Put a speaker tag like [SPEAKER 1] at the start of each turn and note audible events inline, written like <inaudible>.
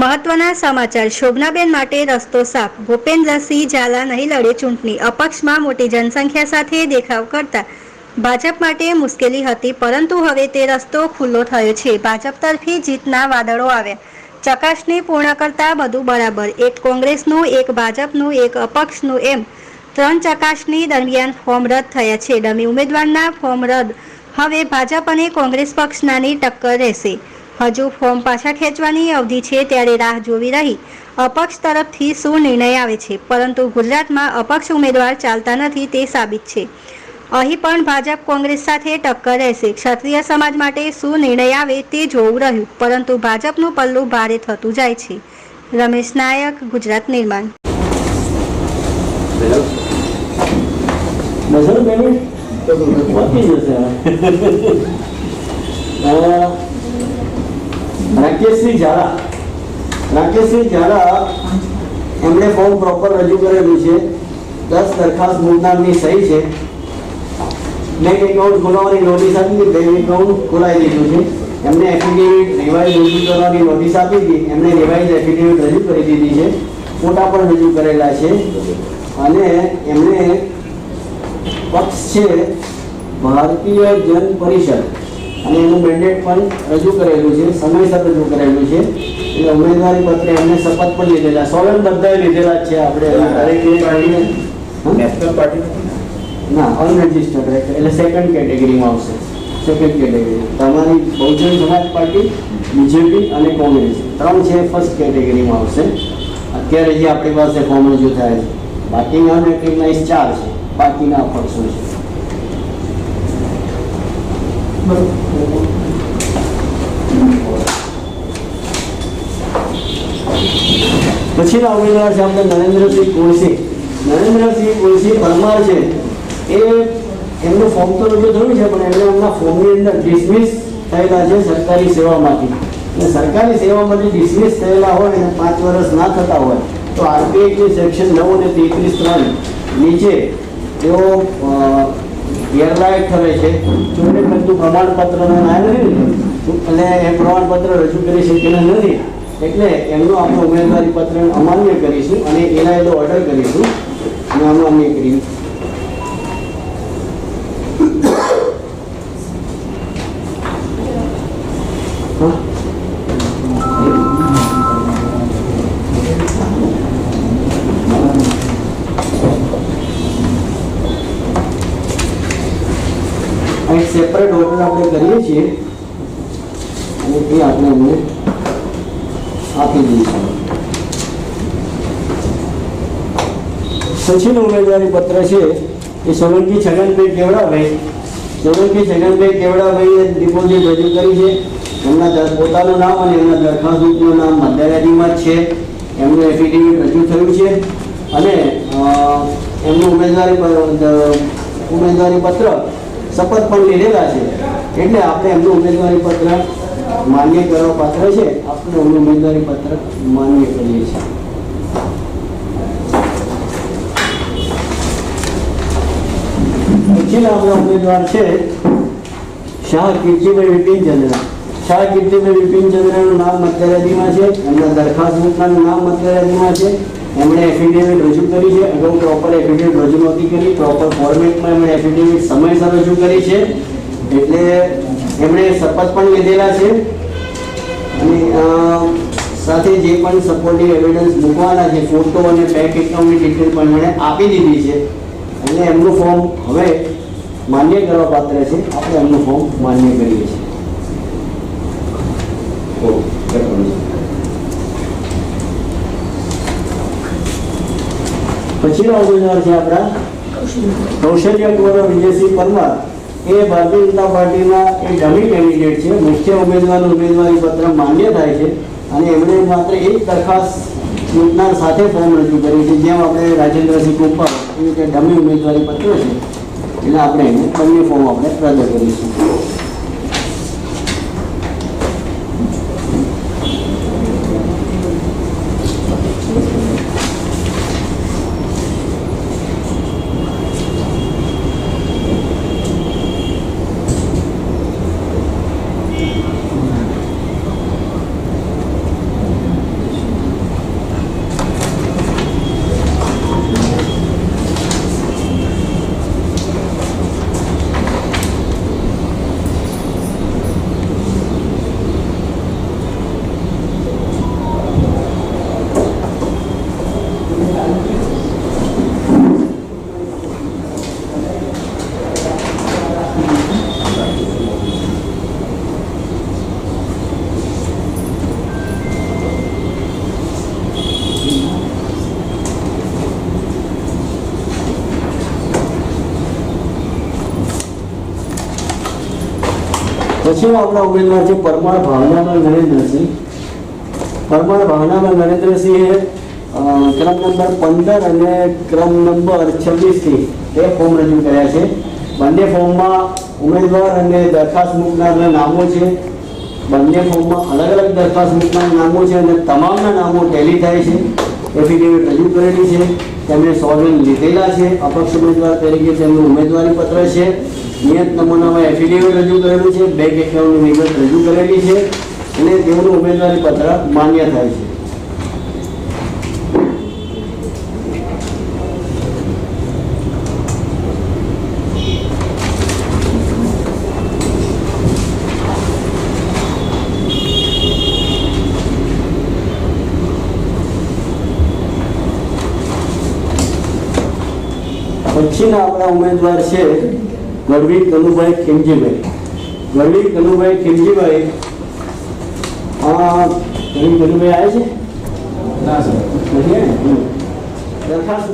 [SPEAKER 1] મહત્વના સમાચાર શોભનાબેન માટે રસ્તો સાફ. ભૂપેન્દ્રસિંહ ઝાલા નહીં લડે ચૂંટણી. અપક્ષમાં મોટી જનસંખ્યા સાથે દેખાવ કરતા ભાજપ માટે મુશ્કેલી હતી, પરંતુ હવે તે રસ્તો ખુલ્લો થયો છે. ભાજપ તરફી જીતના વાદળો આવ્યા. ચકાસણી પૂર્ણ કરતા બધું બરાબર. એક કોંગ્રેસનું, એક ભાજપનું, એક અપક્ષનું એમ ત્રણ ચકાસણી દરમિયાન ફોર્મ રદ થયા છે. ડમી ઉમેદવારના ફોર્મ રદ. હવે ભાજપ અને કોંગ્રેસ પક્ષનાની ટક્કર રહેશે. હજુ ફોર્મ પાછા ખેંચવાની અવધિ છે ત્યારે રાહ જોવી રહી. અપક્ષ તરફથી શું નિર્ણય આવે છે? પરંતુ ગુજરાતમાં અપક્ષ ઉમેદવાર ચાલતા નથી તે સાબિત છે. અહીં પણ ભાજપ કોંગ્રેસ સાથે ટક્કર રહેશે. ક્ષત્રિય સમાજ માટે શું નિર્ણય આવે તે જોવું રહ્યું પરંતુ ભાજપનું પલ્લું ભારે થતું જાય છે. રમેશ નાયક ગુજરાત નિર્માણ.
[SPEAKER 2] નજર <laughs> રાકેશસિંહ ઝાલા. રાકેશસિંહ ઝાલા એમણે બહુ પ્રોપર રજૂ કરેલું છે. દસ દરખાસ્ત મુદ્દાની સહી છે. બેંક એકાઉન્ટ ખોલાવવાની નોટિસ આપી હતી બેંક એકાઉન્ટ ખોલાવી દીધું છે. એમને એફિડેવિટ રિવાઇઝ રજૂ કરવાની નોટિસ આપી હતી. એમને રિવાઇઝ એફિડેવિટ રજૂ કરી દીધી છે. ફોટા પણ રજૂ કરેલા છે. અને એમણે પક્ષ છે, ભારતીય જન પરિષદ. અને એનું મેન્ડેટ પણ રજૂ કરેલું છે સમયસર રજૂ કરેલું છે. એટલે ઉમેદવારી પત્ર એમને શપથ પણ લીધેલા સોલન બધાએ લીધેલા છે આપણે ના અનરજિસ્ટર્ડ એટલે સેકન્ડ કેટેગરીમાં આવશે. સેકન્ડ કેટેગરી તમારી બહુજન સમાજ પાર્ટી બીજેપી અને કોંગ્રેસ. ત્રણ છે ફર્સ્ટ કેટેગરીમાં આવશે. અત્યારે જે આપણી પાસે કોમન રજૂ થાય છે. બાકીના અનરેકગ્નાઇઝ ચાર છે. બાકીના અપક્ષો છે. પછીના ઉમેદવાર છે આપણે નરેન્દ્રસિંહ કોળસી નરેન્દ્રસિંહ કુલસી પરમાર છે. એ એમનું ફોર્મ તો રજૂ થયું છે, પણ એમને એમના ફોર્મની અંદર ડિસમિસ થયેલા છે સરકારી સેવામાંથી. અને સરકારી સેવામાંથી ડિસમિસ થયેલા હોય અને પાંચ વર્ષ ના થતા હોય, તો આરપીઆઈ સેક્શન નવ અને તેત્રીસ ત્રણ નીચે તેઓ ગેરલાયક ઠરે છે. ચૂંટણી કરતું પ્રમાણપત્રનું નામ નથી ને અને એ પ્રમાણપત્ર રજૂ કરી શકેલા નથી. એટલે એમનું આપણે ઉમેદવારી પત્ર અમાન્ય કરીશું અને એના એનો ઓર્ડર કરીશું. અને અમાન્ય કરી સેપરેટ ઓર્ડર આપણે કરીએ છીએ, અને તે આપણે એમને આપી દઈશું. પછીનું ઉમેદવારી પત્ર છે એ સોલંકી છગનભાઈ કેવડાભાઈ. સોલંકી છગનભાઈ કેવડાભાઈએ ડિપોઝિટ રજૂ કરી છે. એમના પોતાનું નામ અને એમના દરખાસ્તનું નામ મધ્યરાજીમાં જ છે. એમનું એફિડેવિટ રજૂ થયું છે. અને એમનું ઉમેદવારી ઉમેદવારી પત્ર શપથ પણ લીધેલા છે. એટલે આપણે એમનું ઉમેદવારી પત્ર માન્ય કરવા પાત્ર છે. આપણે એમનું ઉમેદવારી પત્ર માન્ય કરીએ છીએ. ઉમેદવાર છે શાહ કીર્તિભાઈ વિપિનચંદ્ર. શાહ કીર્તિભાઈ વિપિનચંદ્રનું નામ મતદાર છે. એમના દરખાસ્ત નામ મતદાર છે. એમણે એફિડેવિટ રજૂ કરી છે. અગાઉ પ્રોપર એફિડેવિટ રજૂ નહોતી કરી. પ્રોપર ફોર્મેટમાં એમણે એફિડેવિટ સમયસર રજૂ કરી છે. એટલે એમણે શપથ પણ લીધેલા છે. અને સાથે જે પણ સપોર્ટિવ એવિડન્સ મૂકવાના છે ફોટો અને બેંક એકાઉન્ટની ડિટેલ પણ એમણે આપી દીધી છે. એટલે એમનું ફોર્મ હવે માન્ય કરવા પાત્ર છે. આપણે એમનું ફોર્મ માન્ય કરીએ છીએ. પછીનો ઉમેદવાર છે આપણા કૌશલ્ય કુંવર વિજયસિંહ પરમાર. એ ભારતીય જનતા પાર્ટીના એ ડમી કેન્ડિડેટ છે. મુખ્ય ઉમેદવારનું ઉમેદવારી પત્ર માન્ય થાય છે અને એમણે માત્ર એક દરખાસ્ત મૂકનાર સાથે ફોર્મ રજૂ કર્યું છે, જેમ આપણે રાજેન્દ્રસિંહ કુંપર એવી રીતે ડમી ઉમેદવારી પત્ર છે. એટલે આપણે એને બંને ફોર્મ આપણે રદ કરીશું. પછી આપણા ઉમેદવાર છે, પરમાર ભાવનામાં નરેન્દ્રસિંહ. પરમાર ભાવનામાં નરેન્દ્રસિંહે ક્રમ નંબર પંદર અને ક્રમ નંબર છવ્વીસથી એ ફોર્મ રજૂ કર્યા છે. બંને ફોર્મમાં ઉમેદવાર અને દરખાસ્ત મૂકનારના નામો છે. બંને ફોર્મમાં અલગ અલગ દરખાસ્ત મૂકનાર નામો છે અને તમામના નામો ટેલી થાય છે. એફિડેવિટ રજૂ કરેલી છે. તેમણે સોલ્વેન લીધેલા છે. અપક્ષ ઉમેદવાર તરીકે તેમનું ઉમેદવારી પત્ર છે. નિયત નમૂનામાં એફિડેવિટ રજૂ કરેલું છે બેંક એકાઉન્ટની વિગત રજૂ કરેલી છે અને તેઓનું ઉમેદવારી પત્ર માન્ય થાય છે. પછીના આપણા ઉમેદવાર છે ગઢવી કનુભાઈ ખીમજીભાઈ. ગઢવી કનુભાઈ ખીમજીભાઈ આ ગઢવી કનુભાઈ આવે છે?
[SPEAKER 3] ના સર.
[SPEAKER 2] દરખાસ્ત